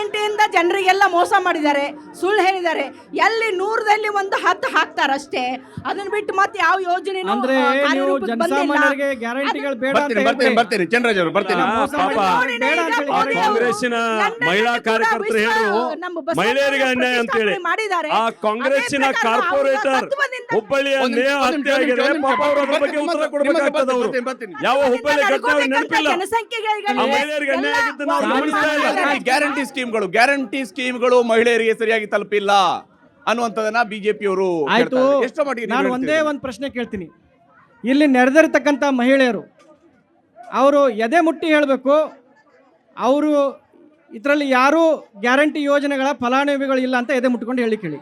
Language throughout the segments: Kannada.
quarantine. ಗ್ಯಾರಂಟಿಯಿಂದ ಜನರಿಗೆಲ್ಲ ಮೋಸ ಮಾಡಿದ್ದಾರೆ ಸುಳ್ಳು ಹೇಳಿದ್ದಾರೆ. ಎಲ್ಲಿ ನೂರದಲ್ಲಿ ಒಂದು ಹತ್ತು ಹಾಕ್ತಾರಷ್ಟೇ. ಅದನ್ನ ಬಿಟ್ಟು ಮತ್ತೆ ಯಾವ ಯೋಜನೆ ಅಂದ್ರೆ ನೀವು ಜನಸಾಮಾನ್ಯರಿಗೆ ಗ್ಯಾರಂಟಿಗಳು ಬೇಡ ಅಂತ ಬರ್ತೀನಿ ಬರ್ತೀನಿ ಹೇಳ್ತೀರಿ. ಬರ್ತೀನಿ ಚಂದ್ರರಾಜ್ ಅವರು ಬರ್ತೀನಿ. ಪಾಪ ಮಾಡಿ ಬೇಡ ಅಂತ ಹೇಳಿ. ಆ ಕಾಂಗ್ರೆಸ್ಸಿನ ಮಹಿಳಾ ಕಾರ್ಯಕರ್ತರು ಮಹಿಳೆಯರಿಗೆ ಅನ್ಯಾಯ ಅಂತ ಹೇಳಿ. ಮಾಡಿದ್ದಾರೆ. ಆ ಕಾಂಗ್ರೆಸ್ಸಿನ ಕಾರ್ಪೊರೇಟರ್ ಹುಬ್ಬಳ್ಳಿಯ ಒಂದ್ ನಿಮಿಷ, ನೇಹ ಒಂದ್ ನಿಮಿಷ, ಹತ್ಯೆ ಆಗಿದೆ ಒಂದ್ ನಿಮಿಷ, ಪಾಪ ಅವರ ಅದ್ರ ಬಗ್ಗೆ ನಿಮ್ಮ ಉತ್ತರ ಹತ್ರ ಕೊಡ್ಬೇಕಾಗ್ತದೆ ಅವರು. ಬರ್ತೀನಿ, ಬರ್ತೀನಿ. ಯಾವ ಹುಬ್ಬಳ್ಳಿ ಘಟನೆ ಅವ್ರಿಗೆ ನೆನಪಿಲ್ಲ. ಆ ಮಹಿಳೆಯರಿಗೆ ಅನ್ಯಾಯ ಆಗಿದ್ದು ನಾವು ಗಮನಿಸ್ತಾ ಇಲ್ಲ. ಗ್ಯಾರಂಟಿ ಸ್ಕೀಮ್ಗಳು ಗ್ಯಾರಂಟಿ ಸ್ಕೀಮ್ಗಳು ಮಹಿಳೆಯರಿಗೆ ಸರಿಯಾಗಿ ತಲುಪಿಲ್ಲ ಅನ್ನುವಂಥದ್ದನ್ನ ಬಿಜೆಪಿ ಅವರು ಆಯ್ತು ಎಷ್ಟು ಮಟ್ಟಿಗೆ ನಾನು ಒಂದೇ? ಒಂದು ಪ್ರಶ್ನೆ ಕೇಳ್ತೀನಿ. ಇಲ್ಲಿ ನೆರೆದಿರ್ತಕ್ಕಂಥ ಮಹಿಳೆಯರು ಅವರು ಎದೆ ಮುಟ್ಟಿ ಹೇಳಬೇಕು ಅವರು ಇದರಲ್ಲಿ ಯಾರೂ ಗ್ಯಾರಂಟಿ ಯೋಜನೆಗಳ ಫಲಾನುಭವಿಗಳು ಇಲ್ಲ ಅಂತ ಎದೆ ಮುಟ್ಕೊಂಡು ಹೇಳಿ ಕೇಳಿ.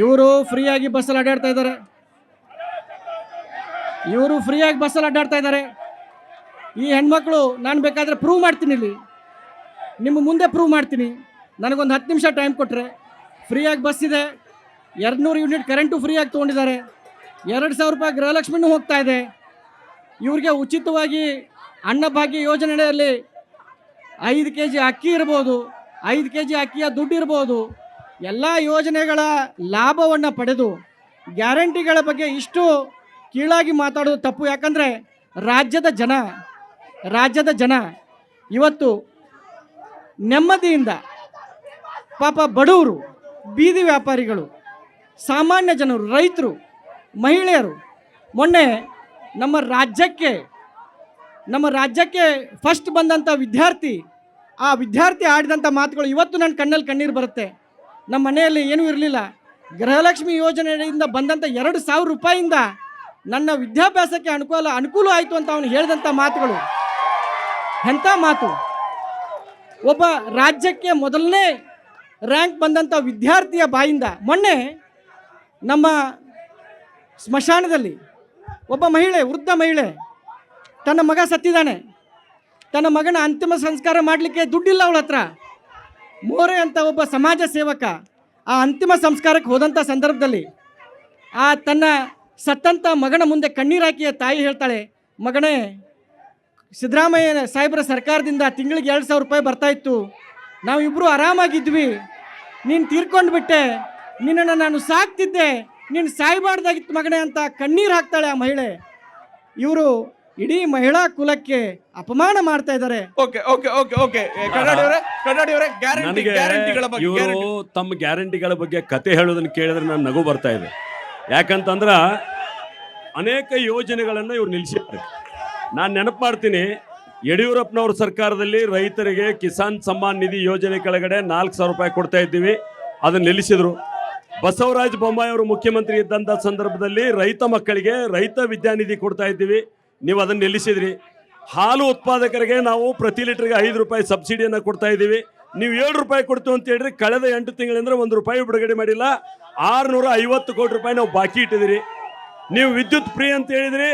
ಇವರು ಫ್ರೀಯಾಗಿ ಬಸ್ಸಲ್ಲಿ ಅಡ್ಡಾಡ್ತಾ ಇದ್ದಾರೆ. ಇವರು ಫ್ರೀಯಾಗಿ ಬಸ್ಸಲ್ಲಿ ಅಡ್ಡಾಡ್ತಾ ಇದ್ದಾರೆ. ಈ ಹೆಣ್ಮಕ್ಳು ನಾನು ಬೇಕಾದರೆ ಪ್ರೂವ್ ಮಾಡ್ತೀನಿ ಇಲ್ಲಿ. ನಿಮ್ಮ ಮುಂದೆ ಪ್ರೂವ್ ಮಾಡ್ತೀನಿ. ನನಗೊಂದು ಹತ್ತು ನಿಮಿಷ ಟೈಮ್ ಕೊಟ್ಟರೆ ಫ್ರೀಯಾಗಿ ಬಸ್ ಇದೆ. ಎರಡುನೂರು ಯೂನಿಟ್ ಕರೆಂಟು ಫ್ರೀಯಾಗಿ ತೊಗೊಂಡಿದ್ದಾರೆ. ಎರಡು ಸಾವಿರ ರೂಪಾಯಿ ಗೃಹಲಕ್ಷ್ಮಿನೂ ಹೋಗ್ತಾ ಇದೆ. ಇವ್ರಿಗೆ ಉಚಿತವಾಗಿ ಅನ್ನಭಾಗ್ಯ ಯೋಜನೆಯಲ್ಲಿ ಐದು ಕೆ ಜಿ ಅಕ್ಕಿ ಇರ್ಬೋದು, ಐದು ಕೆ ಜಿ ಅಕ್ಕಿಯ ದುಡ್ಡು ಇರ್ಬೋದು. ಎಲ್ಲ ಯೋಜನೆಗಳ ಲಾಭವನ್ನು ಪಡೆದು, ಗ್ಯಾರಂಟಿಗಳ ಬಗ್ಗೆ ಇಷ್ಟು ಕೀಳಾಗಿ ಮಾತಾಡೋದು ತಪ್ಪು. ಯಾಕಂದರೆ ರಾಜ್ಯದ ಜನ ರಾಜ್ಯದ ಜನ ಇವತ್ತು ನೆಮ್ಮದಿಯಿಂದ ಪಾಪ ಬಡವರು, ಬೀದಿ ವ್ಯಾಪಾರಿಗಳು, ಸಾಮಾನ್ಯ ಜನರು, ರೈತರು, ಮಹಿಳೆಯರು, ಮೊನ್ನೆ ನಮ್ಮ ರಾಜ್ಯಕ್ಕೆ ನಮ್ಮ ರಾಜ್ಯಕ್ಕೆ ಫಸ್ಟ್ ಬಂದಂಥ ವಿದ್ಯಾರ್ಥಿ, ಆ ವಿದ್ಯಾರ್ಥಿ ಆಡಿದಂಥ ಮಾತುಗಳು ಇವತ್ತು ನನ್ನ ಕಣ್ಣಲ್ಲಿ ಕಣ್ಣೀರು ಬರುತ್ತೆ. ನಮ್ಮ ಮನೆಯಲ್ಲಿ ಏನೂ ಇರಲಿಲ್ಲ. ಗೃಹಲಕ್ಷ್ಮಿ ಯೋಜನೆಯಿಂದ ಬಂದಂಥ ಎರಡು ಸಾವಿರ ರೂಪಾಯಿಯಿಂದ ನನ್ನ ವಿದ್ಯಾಭ್ಯಾಸಕ್ಕೆ ಅನುಕೂಲ ಅನುಕೂಲ ಆಯಿತು ಅಂತ ಅವನು ಹೇಳಿದಂಥ ಮಾತುಗಳು. ಎಂಥ ಮಾತು? ಒಬ್ಬ ರಾಜ್ಯಕ್ಕೆ ಮೊದಲನೇ ರ್ಯಾಂಕ್ ಬಂದಂಥ ವಿದ್ಯಾರ್ಥಿಯ ಬಾಯಿಂದ ಮೊನ್ನೆ ನಮ್ಮ ಸ್ಮಶಾನದಲ್ಲಿ ಒಬ್ಬ ಮಹಿಳೆ, ವೃದ್ಧ ಮಹಿಳೆ, ತನ್ನ ಮಗ ಸತ್ತಿದ್ದಾನೆ. ತನ್ನ ಮಗನ ಅಂತಿಮ ಸಂಸ್ಕಾರ ಮಾಡಲಿಕ್ಕೆ ದುಡ್ಡಿಲ್ಲ ಅವಳ ಹತ್ರ. ಮೋರೆ ಅಂತ ಒಬ್ಬ ಸಮಾಜ ಸೇವಕ ಆ ಅಂತಿಮ ಸಂಸ್ಕಾರಕ್ಕೆ ಹೋದಂಥ ಸಂದರ್ಭದಲ್ಲಿ ಆ ತನ್ನ ಸತ್ತಂಥ ಮಗನ ಮುಂದೆ ಕಣ್ಣೀರಾಕಿಯ ತಾಯಿ ಹೇಳ್ತಾಳೆ, ಮಗನೇ ಸಿದ್ದರಾಮಯ್ಯ ಸಾಹೇಬರ ಸರ್ಕಾರದಿಂದ ತಿಂಗಳಿಗೆ ಎರಡು ಸಾವಿರ ರೂಪಾಯಿ ಬರ್ತಾ ಇತ್ತು. ನಾವಿಬ್ಬರು ಆರಾಮಾಗಿದ್ವಿ. ನೀನು ತೀರ್ಕೊಂಡು ಬಿಟ್ಟೆ. ನಿನ್ನನ್ನು ನಾನು ಸಾಕ್ತಿದ್ದೆ. ನೀನು ಸಾಯ್ಬಾರ್ದಾಗಿತ್ತು ಮಗನೇ ಅಂತ ಕಣ್ಣೀರು ಹಾಕ್ತಾಳೆ ಆ ಮಹಿಳೆ. ಇವರು ಇಡೀ ಮಹಿಳಾ ಕುಲಕ್ಕೆ ಅಪಮಾನ ಮಾಡ್ತಾ ಇದ್ದಾರೆ. Okay okay okay okay. Guarantee ನನಗೆ ಗ್ಯಾರಂಟಿಗಳ ಬಗ್ಗೆ ಇವರು guarantee. ತಮ್ಮ ಗ್ಯಾರಂಟಿಗಳ ಬಗ್ಗೆ ಕತೆ ಹೇಳೋದನ್ನ ಕೇಳಿದ್ರೆ ನಾನು ನಗು ಬರ್ತಾ ಇದೆ. ಯಾಕಂತಂದ್ರ ಅನೇಕ ಯೋಜನೆಗಳನ್ನು ಇವ್ರು ನಿಲ್ಲಿಸಿದ್ದಾರೆ ನಾನು ನೆನಪು ಮಾಡ್ತೀನಿ, ಯಡಿಯೂರಪ್ಪನವ್ರ ಸರ್ಕಾರದಲ್ಲಿ ರೈತರಿಗೆ ಕಿಸಾನ್ ಸಮ್ಮಾನ್ ನಿಧಿ ಯೋಜನೆ ಕೆಳಗಡೆ ನಾಲ್ಕು ಸಾವಿರ ರೂಪಾಯಿ ಕೊಡ್ತಾ ಇದ್ದೀವಿ. ಅದನ್ನು ನಿಲ್ಲಿಸಿದರು. ಬಸವರಾಜ ಬೊಮ್ಮಾಯಿ ಅವರು ಮುಖ್ಯಮಂತ್ರಿ ಇದ್ದಂಥ ಸಂದರ್ಭದಲ್ಲಿ ರೈತ ಮಕ್ಕಳಿಗೆ ರೈತ ವಿದ್ಯಾನಿಧಿ ಕೊಡ್ತಾ ಇದ್ದೀವಿ. ನೀವು ಅದನ್ನು ನಿಲ್ಲಿಸಿದ್ರಿ. ಹಾಲು ಉತ್ಪಾದಕರಿಗೆ ನಾವು ಪ್ರತಿ ಲೀಟರ್ಗೆ ಐದು ರೂಪಾಯಿ ಸಬ್ಸಿಡಿಯನ್ನು ಕೊಡ್ತಾ ಇದ್ದೀವಿ. ನೀವು ಏಳು ರೂಪಾಯಿ ಕೊಡ್ತೀವಿ ಅಂತ ಹೇಳ್ರಿ, ಕಳೆದ ಎಂಟು ತಿಂಗಳಿಂದ ಒಂದು ರೂಪಾಯಿ ಬಿಡುಗಡೆ ಮಾಡಿಲ್ಲ. ಆರುನೂರ ಕೋಟಿ ರೂಪಾಯಿ ನಾವು ಬಾಕಿ ಇಟ್ಟಿದ್ದೀರಿ. ನೀವು ವಿದ್ಯುತ್ ಫ್ರೀ ಅಂತ ಹೇಳಿದ್ರಿ.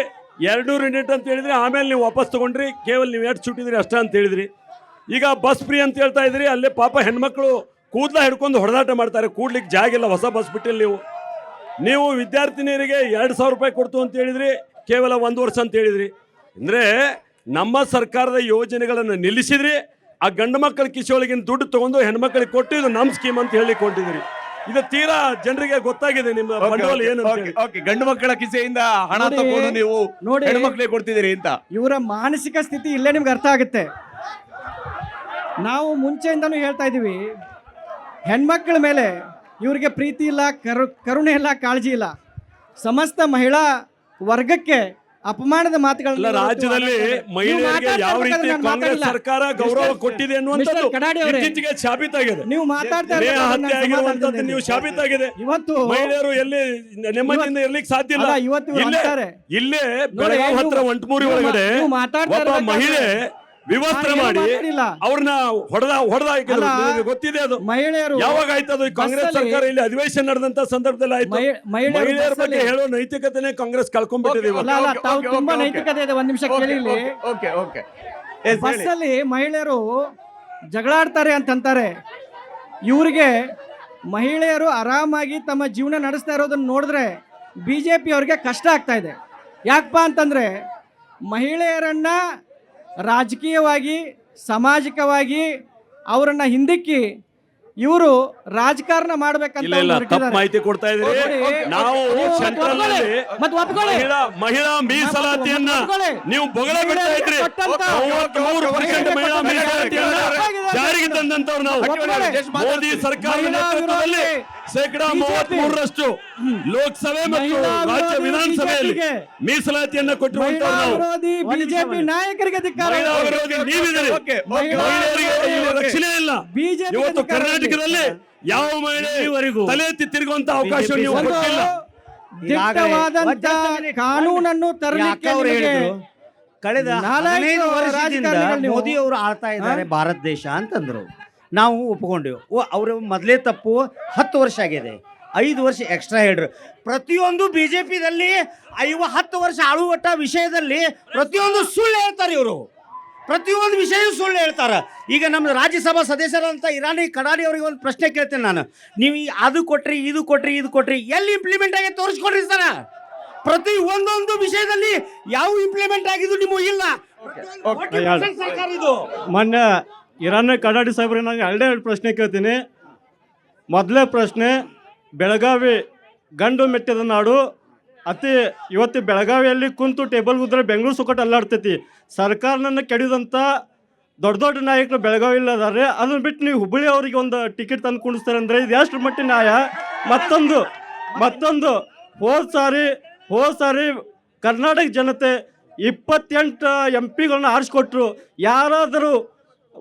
ಎರಡ್ನೂರು ಯೂನಿಟ್ ಅಂತ ಹೇಳಿದ್ರಿ ಆಮೇಲೆ ನೀವು ವಾಪಸ್ ತಗೊಂಡ್ರಿ. ಕೇವಲ ನೀವು ಎಷ್ಟು ಸುಟ್ಟಿದ್ರಿ ಅಷ್ಟೇ ಅಂತ ಹೇಳಿದ್ರಿ. ಈಗ ಬಸ್ ಫ್ರೀ ಅಂತ ಹೇಳ್ತಾ ಇದ್ರಿ, ಅಲ್ಲೇ ಪಾಪ ಹೆಣ್ಮಕ್ಳು ಕೂದಲ ಹಿಡ್ಕೊಂಡು ಹೊಡೆದಾಟ ಮಾಡ್ತಾರೆ. ಕೂಡ್ಲಿಕ್ಕೆ ಜಾಗ ಇಲ್ಲ, ಹೊಸ ಬಸ್ ಬಿಟ್ಟಿಲ್ಲ ನೀವು. ನೀವು ವಿದ್ಯಾರ್ಥಿನಿಯರಿಗೆ ಎರಡು ಸಾವಿರ ರೂಪಾಯಿ ಕೊಡ್ತು ಅಂತ ಹೇಳಿದ್ರಿ, ಕೇವಲ ಒಂದು ವರ್ಷ ಅಂತ ಹೇಳಿದ್ರಿ. ಅಂದರೆ ನಮ್ಮ ಸರ್ಕಾರದ ಯೋಜನೆಗಳನ್ನು ನಿಲ್ಲಿಸಿದ್ರಿ, ಆ ಗಂಡು ಮಕ್ಕಳ ಕಿಶೋಳಿಗಿನ ದುಡ್ಡು ತಗೊಂಡು ಹೆಣ್ಮಕ್ಳಿಗೆ ಕೊಟ್ಟು ಇದು ನಮ್ಮ ಸ್ಕೀಮ್ ಅಂತ ಹೇಳಿ ಕೊಟ್ಟಿದ್ರಿ ಇದು ತೀರಾ ಜನರಿಗೆ ಗೊತ್ತಾಗಿದೆ ನಿಮ್ಮ ಬಂಡವಾಳ ಏನು. ಗಂಡು ಮಕ್ಕಳ ಕಿಸೆಯಿಂದ ಹಣ ತಗೊಂಡು ನೀವು ನೋಡಿ. ಹೆಣ್ಮಕ್ಳಿಗೆ ಕೊಡ್ತಿದ್ದೀರಿ ಅಂತ ಇವರ ಮಾನಸಿಕ ಸ್ಥಿತಿ ಇಲ್ಲೇ ನಿಮ್ಗೆ ಅರ್ಥ ಆಗುತ್ತೆ ನಾವು ಮುಂಚೆಯಿಂದನೂ ಹೇಳ್ತಾ ಇದ್ದೀವಿ ಹೆಣ್ಮಕ್ಳ ಮೇಲೆ ಇವರಿಗೆ ಪ್ರೀತಿ ಇಲ್ಲ ಕರು ಕರುಣೆ ಇಲ್ಲ ಕಾಳಜಿ ಇಲ್ಲ ಸಮಸ್ತ ಮಹಿಳಾ ವರ್ಗಕ್ಕೆ ಅಪಮಾನದ ಮಾತುಗಳನ್ನ ರಾಜ್ಯದಲ್ಲಿ. ಮಹಿಳೆಯರಿಗೆ ಯಾವ ರೀತಿ ಕಾಂಗ್ರೆಸ್ ಸರ್ಕಾರ ಗೌರವ ಕೊಟ್ಟಿದೆ ಅನ್ನುವಂಥದ್ದು ಇತ್ತೀಚೆಗೆ ಸಾಬೀತಾಗಿದೆ ನೀವು ಮಾತಾಡ್ತಾ ನೇಹ ಹತ್ಯೆ ಆಗಿರುವಂತದ್ದು ನೀವು ಶಾಬೀತ್ ಸಾಬೀತಾಗಿದೆ ಇವತ್ತು ಮಹಿಳೆಯರು ಎಲ್ಲಿ ನೆಮ್ಮದಿಯಿಂದ ಇರ್ಲಿಕ್ಕೆ ಸಾಧ್ಯ ಇಲ್ಲ. ಇವತ್ತು ಇಲ್ಲೇ ಬೆಳಗಾವಿ ಹತ್ರ ಒಂಟ್ಮೂರಿ ಒಳಗಡೆ ಒಬ್ಬ ಮಹಿಳೆ ವಿವಸ್ತ್ರ ಮಾಡಿ. ಅವ್ರನ್ನ ಹೊಡೆದ ಹೊಡೆದ ಗೊತ್ತಿದೆ ಅದು. ಮಹಿಳೆಯರು ಯಾವಾಗ ಆಯ್ತು ಅದು? ಕಾಂಗ್ರೆಸ್ ಸರ್ಕಾರ ಇಲ್ಲಿ ಅಧಿವೇಶನ ನಡೆದಂತ ಸಂದರ್ಭದಲ್ಲಿ ಆಯ್ತು. ಮಹಿ- ಮಹಿಳೆಯರ ಬಗ್ಗೆ ಹೇಳೋ ನೈತಿಕತೆನೇ ಕಾಂಗ್ರೆಸ್ ಕಳ್ಕೊಂಡ್ಬಿಟ್ಟಿದೆ. ತಾವು ತುಂಬಾ. ನೈತಿಕತೆ ಇದೆ. ಒಂದ್ ನಿಮಿಷ ಕೇಳಿ ಓಕೆ ಓಕೆ ಎಸ್ ಅಲ್ಲಿ ಬಸ್ಸಲ್ಲಿ ಮಹಿಳೆಯರು ಜಗಳಾಡ್ತಾರೆ ಅಂತಂತಾರೆ. ಇವರಿಗೆ ಮಹಿಳೆಯರು ಆರಾಮಾಗಿ ತಮ್ಮ ಜೀವನ ನಡೆಸ್ತಾ ಇರೋದನ್ನ ನೋಡಿದ್ರೆ ಬಿ ಜೆ ಪಿ ಅವ್ರಿಗೆ ಕಷ್ಟ ಆಗ್ತಾ ಇದೆ. ಯಾಕಪ್ಪ ಅಂತಂದರೆ ಮಹಿಳೆಯರನ್ನು ರಾಜಕೀಯವಾಗಿ ಸಾಮಾಜಿಕವಾಗಿ ಅವರನ್ನ ಹಿಂದಿಕ್ಕಿ ಇವರು ರಾಜಕಾರಣ ಮಾಡ್ಬೇಕಂತ ಮಾಹಿತಿ ಕೊಡ್ತಾ ಇದ್ರಿ ನಾವು ಸೆಂಟ್ರಲ್. ಮಹಿಳಾ ಮೀಸಲಾತಿಯನ್ನ ನೀವು ಬೊಗಳ ಬಿಡ್ತಾ ಇದ್ರಿ. ಪರ್ಸೆಂಟ್ ಮಹಿಳಾ ಮೀಸಲಾತಿಯನ್ನ. ಜಾರಿಗೆ ತಂದಂತವ್ರು ನಾವು. ಮೋದಿ ಸರ್ಕಾರದ ನೇತೃತ್ವದಲ್ಲಿ ವಿರೋಧಿ. ಶೇಕಡಾ. ಮೂವತ್ತ್ ಮೂರರಷ್ಟು ಲೋಕಸಭೆ ಮತ್ತು ರಾಜ್ಯ ವಿಧಾನಸಭೆಯಲ್ಲಿ ಮೀಸಲಾತಿಯನ್ನ ನಾವು. ಬಿಜೆಪಿ ನಾಯಕರಿಗೆ ನೀವಿದ್ದೀರಿ. ರಕ್ಷಣೆ ಇಲ್ಲ. ಬಿಜೆಪಿ ಇವತ್ತು ಕರ್ನಾಟಕದಲ್ಲಿ ಯಾವ ಮಹಿಳೆಯವರೆಗೂ ತಲೆ ಎತ್ತಿ ತಿರುಗುವಂತ ಅವಕಾಶ ನೀವು ಒಂದು ಕೊಟ್ಟಿಲ್ಲ. ಕಾನೂನನ್ನು ತರಲಿಕ್ಕೆ ಹೇಳಿದ್ರು? ಕಳೆದ ಹದಿನೈದು ವರ್ಷದಿಂದ ಮೋದಿ ಅವರು ಆಳ್ತಾ ಇದ್ದಾರೆ ಭಾರತ ದೇಶ ಅಂತಂದ್ರು. ನಾವು ಒಪ್ಕೊಂಡೆವು. ಓ ಅವರು ಮೊದಲೇ ತಪ್ಪು ಹತ್ತು ವರ್ಷ ಆಗಿದೆ. ಐದು ವರ್ಷ ಎಕ್ಸ್ಟ್ರಾ ಹೇಳ್ರಿ. ಪ್ರತಿಯೊಂದು ಬಿ ಜೆ ಪಿದಲ್ಲಿ ಐವ ಹತ್ತು ವರ್ಷ ಆಳುವಟ್ಟ ವಿಷಯದಲ್ಲಿ ಪ್ರತಿಯೊಂದು ಸುಳ್ಳು ಹೇಳ್ತಾರೆ ಇವರು. ಪ್ರತಿಯೊಂದು ವಿಷಯ ಸುಳ್ಳು ಹೇಳ್ತಾರೆ. ಈಗ ನಮ್ಮ ರಾಜ್ಯಸಭಾ ಸದಸ್ಯರಂತ ಇರಾನಿ ಕಡಾಡಿ ಅವರಿಗೆ ಒಂದು ಪ್ರಶ್ನೆ ಕೇಳ್ತೇನೆ ನಾನು. ನೀವು ಅದು ಕೊಟ್ರಿ ಇದು ಕೊಟ್ರಿ ಇದು ಕೊಟ್ರಿ ಎಲ್ಲಿ ಇಂಪ್ಲಿಮೆಂಟ್ ಆಗಿ ತೋರಿಸ್ಕೊಡ್ರಿ ಸರ? ಪ್ರತಿ ಒಂದೊಂದು ವಿಷಯದಲ್ಲಿ ಯಾವ ಇಂಪ್ಲಿಮೆಂಟ್ ಆಗಿದ್ದು ನಿಮಗೆ ಇಲ್ಲ. ಸರ್ಕಾರ ಇದು. ಮೊನ್ನೆ ಇರಾನ್ ಕಡಾಡಿ ಸಾಹೇಬ್ರೆ ನಾನು ಎರಡೇ ಎರಡು ಪ್ರಶ್ನೆ ಕೇಳ್ತೀನಿ. ಮೊದಲೇ ಪ್ರಶ್ನೆ, ಬೆಳಗಾವಿ ಗಂಡು ಮೆಟ್ಟಿದ ನಾಡು, ಅತಿ ಇವತ್ತು ಬೆಳಗಾವಿಯಲ್ಲಿ ಕುಂತು ಟೇಬಲ್ ಕುದ್ರೆ ಬೆಂಗಳೂರು ಸುಕಟ್ಟು ಅಲ್ಲಾಡ್ತೈತಿ. ಸರ್ಕಾರನನ್ನು ಕೆಡಿದಂಥ ದೊಡ್ಡ ದೊಡ್ಡ ನಾಯಕರು ಬೆಳಗಾವಿಯಲ್ಲಿ ಅದಾರೆ ಅದನ್ನು ಬಿಟ್ಟು ನೀವು ಹುಬ್ಬಳ್ಳಿ ಅವರಿಗೆ ಒಂದು ಟಿಕೆಟ್ ತಂದು ಕುಣಿಸ್ತಾರೆ ಅಂದರೆ ಇದು ಎಷ್ಟು ಮಟ್ಟಿ ನ್ಯಾಯ? ಮತ್ತೊಂದು ಮತ್ತೊಂದು, ಹೋದ ಸಾರಿ ಹೋದ ಸಾರಿ ಕರ್ನಾಟಕ ಜನತೆ ಇಪ್ಪತ್ತೆಂಟು ಎಂ ಪಿಗಳನ್ನ ಆರಿಸ್ಕೊಟ್ರು. ಯಾರಾದರೂ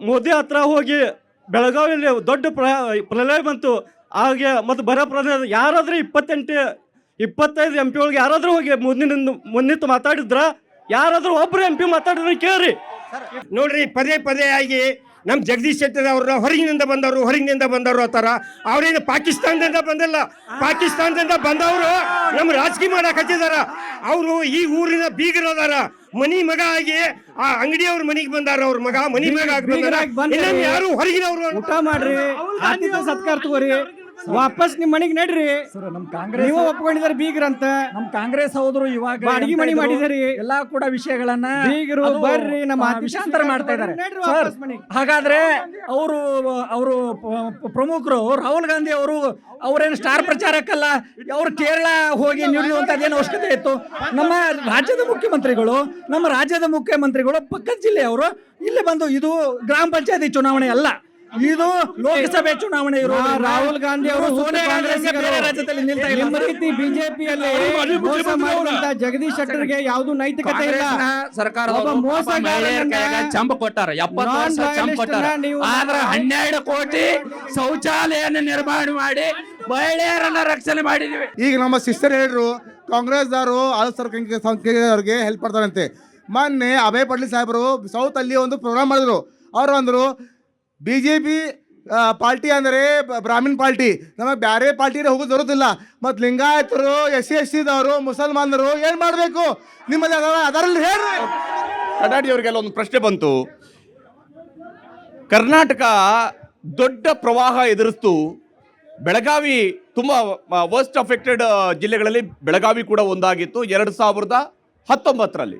ಮೋದಿ ಹತ್ರ ಹೋಗಿ ಬೆಳಗಾವಿಯಲ್ಲಿ ದೊಡ್ಡ ಪ್ರ, ಪ್ರಲಯ ಬಂತು. ಹಾಗೆ ಮತ್ತು ಬರ ಪ್ರಲಯ ಯಾರಾದರೂ ಇಪ್ಪತ್ತೆಂಟು, ಇಪ್ಪತ್ತೈದು ಎಂ ಪಿ ಒಳಗೆ ಯಾರಾದರೂ ಹೋಗಿ ಮುಂದಿನ ಮುಂದಿತ್ತು ಮಾತಾಡಿದ್ರ? ಯಾರಾದರೂ ಒಬ್ಬರು ಎಂ ಪಿ ಮಾತಾಡಿದ್ರೆ ಕೇಳ್ರಿ. ನೋಡ್ರಿ ಪದೇ ಪದೇ ಆಗಿ ನಮ್ಮ ಜಗದೀಶ್ ಶೆಟ್ಟರ್ ಅವರು ಹೊರಗಿನಿಂದ ಬಂದವರು ಹೊರಗಿನಿಂದ ಬಂದವರು ಅಂತಾರ ಅವ್ರೇನು ಪಾಕಿಸ್ತಾನದಿಂದ ಬಂದಿಲ್ಲ. ಪಾಕಿಸ್ತಾನದಿಂದ ಬಂದವರು ನಮ್ಮ ರಾಜಕೀಯ ಮಾಡಕ್ ಹಚ್ಚಿದಾರ ಅವರು ಈ ಊರಿನ ಬೀಗರದಾರ. ಮನಿ ಮಗ ಆಗಿ ಆ ಅಂಗಡಿಯವ್ರ ಮನಿಗೆ ಬಂದಾರ ಅವ್ರ ಮಗ ಮನಿ ಮಗ ಯಾರು ಹೊರಗಿನವರು ಊಟ ಮಾಡ್ರಿ. ಸತ್ಕಾರ ತಗೋರಿ. ವಾಪಸ್ ನಿಮ್ ಮನೆಗೆ ನಡ್ರಿ. ಸರ್ ನಮ್ ಕಾಂಗ್ರೆಸ್ ನೀವು ಒಪ್ಕೊಂಡಿದ್ದಾರೆ ಬೀಗ್ರಂತ. ನಮ್ ಕಾಂಗ್ರೆಸ್ ಹೋದ್ರು ಇವಾಗ ಅಡಿಗೆ ಮನೆ ಮಾಡಿದಿರಿ. ಎಲ್ಲಾ ಕೂಡ ವಿಷಯಗಳನ್ನ ಬೀಗರು ಅದು, ಬರ್ರಿ ನಮ್ಮ ಆ, ವಿಷಾಂತರ ಮಾಡ್ತಾ ಇದ್ದಾರೆ ನಡ್ರಿ ಸರ್ ವಾಪಸ್ ಮನೆಗೆ. ಹಾಗಾದ್ರೆ ಅವರು ಅವರು ಪ್ರಮುಖರು ರಾಹುಲ್ ಗಾಂಧಿ ಅವರು ಅವರೇನು ಸ್ಟಾರ್ ಪ್ರಚಾರಕ್ಕಲ್ಲ ಅವ್ರು ಕೇರಳ ಹೋಗಿ ನಿಲ್ಲುವಂತದ್ದೇನು ಅವಶ್ಯಕತೆ ಇತ್ತು? ನಮ್ಮ ರಾಜ್ಯದ ಮುಖ್ಯಮಂತ್ರಿಗಳು ನಮ್ಮ ರಾಜ್ಯದ ಮುಖ್ಯಮಂತ್ರಿಗಳು ಪಕ್ಕದ ಜಿಲ್ಲೆಯವರು ಇಲ್ಲಿ ಬಂದು ಇದು ಗ್ರಾಮ ಪಂಚಾಯತಿ ಚುನಾವಣೆ ಅಲ್ಲ. ಇದು ಲೋಕಸಭೆ ಚುನಾವಣೆ ಇರುವ ರಾಹುಲ್ ಗಾಂಧಿ ಅವರು ಸೋನಿಯಾ ಬೇರೆ ರಾಜ್ಯದಲ್ಲಿ ನಿಲ್ತಾ ಇಲ್ಲ. ನಿಮ್ಮ ರೀತಿ ಬಿಜೆಪಿಯಲ್ಲಿ ಜಗದೀಶ್ ಶೆಟ್ಟರ್ಗೆ ಯಾವುದು ನೈತಿಕತೆ ಇಲ್ಲ. ಸರ್ಕಾರ ಚಂಬ ಕೊಟ್ಟಾರ. ಎಪ್ಪತ್ತು ವರ್ಷ ಕೊಟ್ಟಾರ. ನೀವು ಹನ್ನೆರಡು ಕೋಟಿ ಶೌಚಾಲಯನ ನಿರ್ಮಾಣ ಮಾಡಿ ಮಹಿಳೆಯರನ್ನ ರಕ್ಷಣೆ ಮಾಡಿದ್ವಿ. ಈಗ ನಮ್ಮ ಸಿಸ್ಟರ್ ಹೇಳಿದ್ರು ಕಾಂಗ್ರೆಸ್ದವರು ಅವರಿಗೆ ಹೆಲ್ಪ್ ಮಾಡ್ತಾರಂತೆ. ಮೊನ್ನೆ ಅಭಯ್ ಪಟ್ಲಿ ಸಾಹೇಬರು ಸೌತ್ ಅಲ್ಲಿ ಒಂದು ಪ್ರೋಗ್ರಾಮ್ ಮಾಡಿದ್ರು. ಅವರು ಅಂದರು ಬಿ ಜೆ ಪಿ ಪಾರ್ಟಿ ಅಂದರೆ ಬ್ರಾಹ್ಮೀಣ ಪಾರ್ಟಿ. ನಮಗೆ ಬೇರೆ ಪಾರ್ಟಿಗೆ ಹೋಗೋದು ಬರೋದಿಲ್ಲ ಮತ್ತು ಲಿಂಗಾಯತರು ಎಸ್ ಸಿ ಎಸ್ ಸಿದವರು ಮುಸಲ್ಮಾನರು ಏನು ಮಾಡಬೇಕು? ನಿಮ್ಮಲ್ಲಿ ಅದರ ಅದರಲ್ಲಿ ಹೇಳ್ರಿ. ಕಡಾಡಿ ಅವರಿಗೆಲ್ಲ ಒಂದು ಪ್ರಶ್ನೆ ಬಂತು. ಕರ್ನಾಟಕ ದೊಡ್ಡ ಪ್ರವಾಹ ಎದುರಿಸ್ತು. ಬೆಳಗಾವಿ ತುಂಬ ವರ್ಸ್ಟ್ ಅಫೆಕ್ಟೆಡ್ ಜಿಲ್ಲೆಗಳಲ್ಲಿ ಬೆಳಗಾವಿ ಕೂಡ ಒಂದಾಗಿತ್ತು. ಎರಡು ಸಾವಿರದ ಹತ್ತೊಂಬತ್ತರಲ್ಲಿ.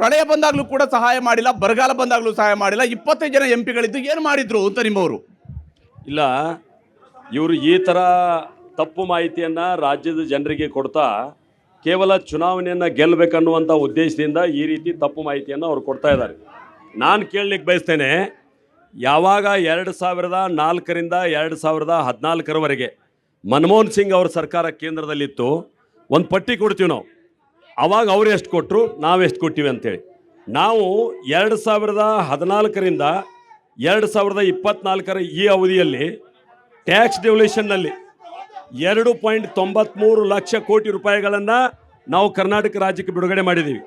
ಪ್ರಳಯ ಬಂದಾಗಲೂ ಕೂಡ ಸಹಾಯ ಮಾಡಿಲ್ಲ, ಬರಗಾಲ ಬಂದಾಗಲೂ ಸಹಾಯ ಮಾಡಿಲ್ಲ. ಇಪ್ಪತ್ತೈದು ಜನ ಎಂ ಪಿಗಳಿದ್ದು ಏನು ಮಾಡಿದ್ರು ಅಂತ ನಿಮ್ಮವರು? ಇಲ್ಲ, ಇವರು ಈ ಥರ ತಪ್ಪು ಮಾಹಿತಿಯನ್ನು ರಾಜ್ಯದ ಜನರಿಗೆ ಕೊಡ್ತಾ ಕೇವಲ ಚುನಾವಣೆಯನ್ನು ಗೆಲ್ಲಬೇಕನ್ನುವಂಥ ಉದ್ದೇಶದಿಂದ ಈ ರೀತಿ ತಪ್ಪು ಮಾಹಿತಿಯನ್ನು ಅವ್ರು ಕೊಡ್ತಾ ಇದ್ದಾರೆ. ನಾನು ಕೇಳಲಿಕ್ಕೆ ಬಯಸ್ತೇನೆ, ಯಾವಾಗ ಎರಡು ಸಾವಿರದ ನಾಲ್ಕರಿಂದ ಎರಡು ಸಾವಿರದ ಹದಿನಾಲ್ಕರವರೆಗೆ ಮನಮೋಹನ್ ಸಿಂಗ್ ಅವ್ರ ಸರ್ಕಾರ ಕೇಂದ್ರದಲ್ಲಿತ್ತು, ಒಂದು ಪಟ್ಟಿ ಕೊಡ್ತೀವಿ ನಾವು. ಅವಾಗ ಅವ್ರು ಎಷ್ಟು ಕೊಟ್ಟರು ನಾವು ಎಷ್ಟು ಕೊಟ್ಟಿವಿ ಅಂತೇಳಿ. ನಾವು ಎರಡು ಸಾವಿರದ ಹದಿನಾಲ್ಕರಿಂದ ಎರಡು ಸಾವಿರದ ಇಪ್ಪತ್ನಾಲ್ಕರ ಈ ಅವಧಿಯಲ್ಲಿ ಟ್ಯಾಕ್ಸ್ ಡೆವಲ್ಯೂಷನ್ನಲ್ಲಿ ಎರಡು ಪಾಯಿಂಟ್ ತೊಂಬತ್ತ್ಮೂರು ಲಕ್ಷ ಕೋಟಿ ರೂಪಾಯಿಗಳನ್ನು ನಾವು ಕರ್ನಾಟಕ ರಾಜ್ಯಕ್ಕೆ ಬಿಡುಗಡೆ ಮಾಡಿದ್ದೀವಿ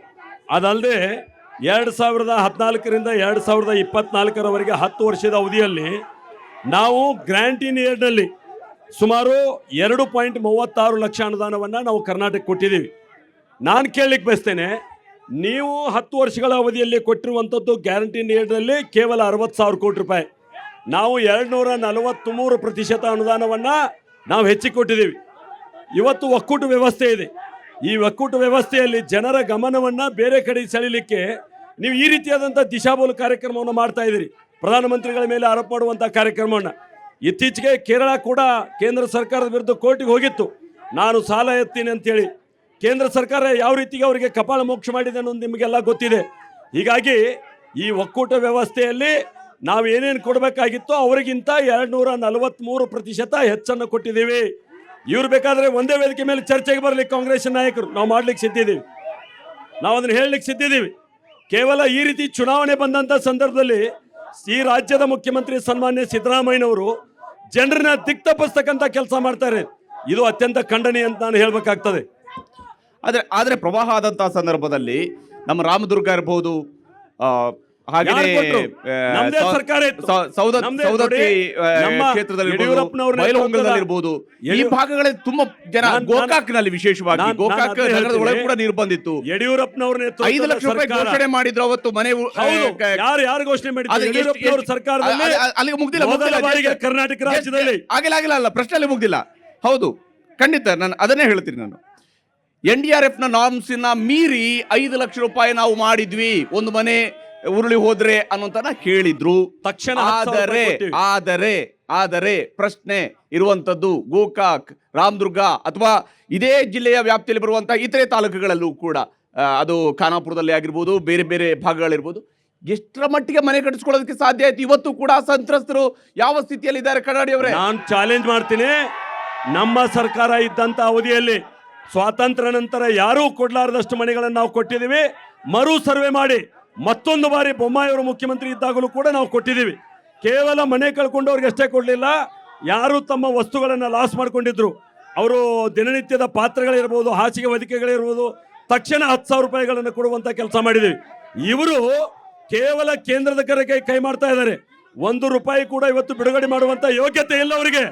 ಅದಲ್ಲದೆ ಎರಡು ಸಾವಿರದ ಹದಿನಾಲ್ಕರಿಂದ ಎರಡು ಸಾವಿರದ ಇಪ್ಪತ್ನಾಲ್ಕರವರೆಗೆ ಹತ್ತು ವರ್ಷದ ಅವಧಿಯಲ್ಲಿ ನಾವು ಗ್ರ್ಯಾಂಟಿನ್ ಏರ್ನಲ್ಲಿ ಸುಮಾರು ಎರಡು ಪಾಯಿಂಟ್ ಮೂವತ್ತಾರು ಲಕ್ಷ ಅನುದಾನವನ್ನು ನಾವು ಕರ್ನಾಟಕ ಕೊಟ್ಟಿದ್ದೀವಿ ನಾನು ಕೇಳಲಿಕ್ಕೆ ಬಯಸ್ತೇನೆ, ನೀವು ಹತ್ತು ವರ್ಷಗಳ ಅವಧಿಯಲ್ಲಿ ಕೊಟ್ಟಿರುವಂಥದ್ದು ಗ್ಯಾರಂಟಿ ನೀರಿನಲ್ಲಿ ಕೇವಲ ಅರವತ್ತು ಸಾವಿರ ಕೋಟಿ ರೂಪಾಯಿ. ನಾವು ಎರಡು ನೂರ ನಲವತ್ತ್ಮೂರು ಪ್ರತಿಶತ ಅನುದಾನವನ್ನು ನಾವು ಹೆಚ್ಚಿಗೆ ಕೊಟ್ಟಿದ್ದೀವಿ ಇವತ್ತು ಒಕ್ಕೂಟ ವ್ಯವಸ್ಥೆ ಇದೆ. ಈ ಒಕ್ಕೂಟ ವ್ಯವಸ್ಥೆಯಲ್ಲಿ ಜನರ ಗಮನವನ್ನು ಬೇರೆ ಕಡೆ ಸೆಳೀಲಿಕ್ಕೆ ನೀವು ಈ ರೀತಿಯಾದಂಥ ದಿಶಾಬೋಲು ಕಾರ್ಯಕ್ರಮವನ್ನು ಮಾಡ್ತಾ ಇದ್ದೀರಿ. ಪ್ರಧಾನಮಂತ್ರಿಗಳ ಮೇಲೆ ಆರೋಪ ಮಾಡುವಂಥ ಕಾರ್ಯಕ್ರಮವನ್ನು. ಇತ್ತೀಚೆಗೆ ಕೇರಳ ಕೂಡ ಕೇಂದ್ರ ಸರ್ಕಾರದ ವಿರುದ್ಧ ಕೋರ್ಟಿಗೆ ಹೋಗಿತ್ತು. ನಾನು ಸಾಲ ಎತ್ತೀನಿ ಅಂತೇಳಿ. ಕೇಂದ್ರ ಸರ್ಕಾರ ಯಾವ ರೀತಿಗೆ ಅವರಿಗೆ ಕಪಾಳ ಮೋಕ್ಷ ಮಾಡಿದೆ ಅನ್ನೋದು ನಿಮಗೆಲ್ಲ ಗೊತ್ತಿದೆ. ಹೀಗಾಗಿ ಈ ಒಕ್ಕೂಟ ವ್ಯವಸ್ಥೆಯಲ್ಲಿ ನಾವು ಏನೇನು ಕೊಡಬೇಕಾಗಿತ್ತೋ ಅವರಿಗಿಂತ ಎರಡು ನೂರ ನಲವತ್ತ್ಮೂರು ಪ್ರತಿಶತ ಹೆಚ್ಚನ್ನು ಕೊಟ್ಟಿದ್ದೀವಿ. ಇವ್ರು ಬೇಕಾದರೆ ಒಂದೇ ವೇದಿಕೆ ಮೇಲೆ ಚರ್ಚೆಗೆ ಬರಲಿ ಕಾಂಗ್ರೆಸ್ ನಾಯಕರು. ನಾವು ಮಾಡ್ಲಿಕ್ಕೆ ಸಿದ್ಧಿದ್ದೀವಿ. ನಾವು ಅದನ್ನು ಹೇಳಲಿಕ್ಕೆ ಸಿದ್ಧಿದ್ದೀವಿ. ಕೇವಲ ಈ ರೀತಿ ಚುನಾವಣೆ ಬಂದಂಥ ಸಂದರ್ಭದಲ್ಲಿ ಈ ರಾಜ್ಯದ ಮುಖ್ಯಮಂತ್ರಿ ಸನ್ಮಾನ್ಯ ಸಿದ್ದರಾಮಯ್ಯನವರು ಜನರನ್ನ ದಿಕ್ತಪ್ಪಿಸ್ತಕ್ಕಂಥ ಕೆಲಸ ಮಾಡ್ತಾರೆ. ಇದು ಅತ್ಯಂತ ಖಂಡನೀಯ ಅಂತ ನಾನು ಹೇಳಬೇಕಾಗ್ತದೆ. ಆದರೆ ಆದರೆ ಪ್ರವಾಹ ಆದಂತಹ ಸಂದರ್ಭದಲ್ಲಿ ನಮ್ಮ ರಾಮದುರ್ಗ. ಸೌ- ಸೌದ- ಸೌದತ್ತಿ ಕ್ಷೇತ್ರದಲ್ಲಿ ಇರ್ಬೋದು ಈ ಭಾಗಗಳಲ್ಲಿ ತುಂಬಾ ಜನ ಗೋಕಾಕ್ನಲ್ಲಿ ವಿಶೇಷವಾಗಿ ಗೋಕಾಕ್ ನಗರದ ಒಳಗೆ ಕೂಡ ನೀರು ಬಂದಿತ್ತು. ಯಡಿಯೂರಪ್ಪನವ್ರನ್ನೇ ಐದು ಲಕ್ಷ ರೂಪಾಯಿ ಘೋಷಣೆ ಮಾಡಿದ್ರು ಅವತ್ತು ಮನೆ ಯಾರು ಯಾರು ಘೋಷಣೆ ಮಾಡಿದ್ರು? ಸರ್ಕಾರದಲ್ಲಿ ಅಲ್ಲಿಗೆ ಮುಗ್ದಿಲ್ಲ ಕರ್ನಾಟಕ ರಾಜ್ಯದಲ್ಲಿ. ಆಗಿಲ್ಲ ಆಗಿಲ್ಲ ಅಲ್ಲ ಪ್ರಶ್ನೆಯಲ್ಲಿ ಮುಗ್ದಿಲ್ಲ. ಹೌದು ಖಂಡಿತ ನಾನು ಅದನ್ನೇ ಹೇಳ್ತೀನಿ ನಾನು. ಎನ್ ಡಿ ಆರ್ ಎಫ್ನ ನಾರ್ಮ್ಸ್ನ ಮೀರಿ ಐದು ಲಕ್ಷ ರೂಪಾಯಿ ನಾವು ಮಾಡಿದ್ವಿ. ಒಂದು ಮನೆ ಉರುಳಿ ಹೋದ್ರೆ ಅನ್ನೋಂತನ ಕೇಳಿದ್ರು ತಕ್ಷಣ ಆದರೆ. ಆದರೆ ಆದರೆ ಪ್ರಶ್ನೆ ಇರುವಂತದ್ದು ಗೋಕಾಕ್ ರಾಮದುರ್ಗ ಅಥವಾ ಇದೇ ಜಿಲ್ಲೆಯ ವ್ಯಾಪ್ತಿಯಲ್ಲಿ ಬರುವಂತಹ ಇತರೆ ತಾಲೂಕುಗಳಲ್ಲೂ ಕೂಡ ಅದು ಖಾನಾಪುರದಲ್ಲಿ ಆಗಿರ್ಬೋದು ಬೇರೆ ಬೇರೆ ಭಾಗಗಳಿರ್ಬೋದು ಎಷ್ಟರ ಮಟ್ಟಿಗೆ ಮನೆ ಕಟ್ಟಿಸ್ಕೊಳ್ಳೋದಕ್ಕೆ ಸಾಧ್ಯ ಆಯ್ತು? ಇವತ್ತು ಕೂಡ ಸಂತ್ರಸ್ತರು ಯಾವ ಸ್ಥಿತಿಯಲ್ಲಿ ಇದ್ದಾರೆ ಕನ್ನಡಿ ಅವರೇ ನಾನು ಚಾಲೆಂಜ್ ಮಾಡ್ತೀನಿ. ನಮ್ಮ ಸರ್ಕಾರ ಇದ್ದಂತ ಅವಧಿಯಲ್ಲಿ ಸ್ವಾತಂತ್ರ್ಯ ನಂತರ ಯಾರೂ ಕೊಡ್ಲಾರದಷ್ಟು ಮನೆಗಳನ್ನು ನಾವು ಕೊಟ್ಟಿದ್ದೀವಿ. ಮರು ಸರ್ವೆ ಮಾಡಿ ಮತ್ತೊಂದು ಬಾರಿ ಬೊಮ್ಮಾಯಿಯವರು ಮುಖ್ಯಮಂತ್ರಿ ಇದ್ದಾಗಲೂ ಕೂಡ ನಾವು ಕೊಟ್ಟಿದ್ದೀವಿ. ಕೇವಲ ಮನೆ ಕಳ್ಕೊಂಡವ್ರಿಗೆ ಅಷ್ಟೇ ಕೊಡಲಿಲ್ಲ. ಯಾರು ತಮ್ಮ ವಸ್ತುಗಳನ್ನು ಲಾಸ್ ಮಾಡ್ಕೊಂಡಿದ್ರು. ಅವರು ದಿನನಿತ್ಯದ ಪಾತ್ರಗಳಿರ್ಬೋದು, ಹಾಸಿಗೆ ಹೊದಿಕೆಗಳಿರ್ಬೋದು, ತಕ್ಷಣ ಹತ್ತು ಸಾವಿರ ರೂಪಾಯಿಗಳನ್ನು ಕೊಡುವಂಥ ಕೆಲಸ ಮಾಡಿದ್ದೀವಿ. ಇವರು ಕೇವಲ ಕೇಂದ್ರದ ಕರೆಗೆ ಕೈ ಮಾಡ್ತಾ ಇದ್ದಾರೆ. ಒಂದು ರೂಪಾಯಿ ಕೂಡ ಇವತ್ತು ಬಿಡುಗಡೆ ಮಾಡುವಂಥ ಯೋಗ್ಯತೆ ಇಲ್ಲ ಅವರಿಗೆ.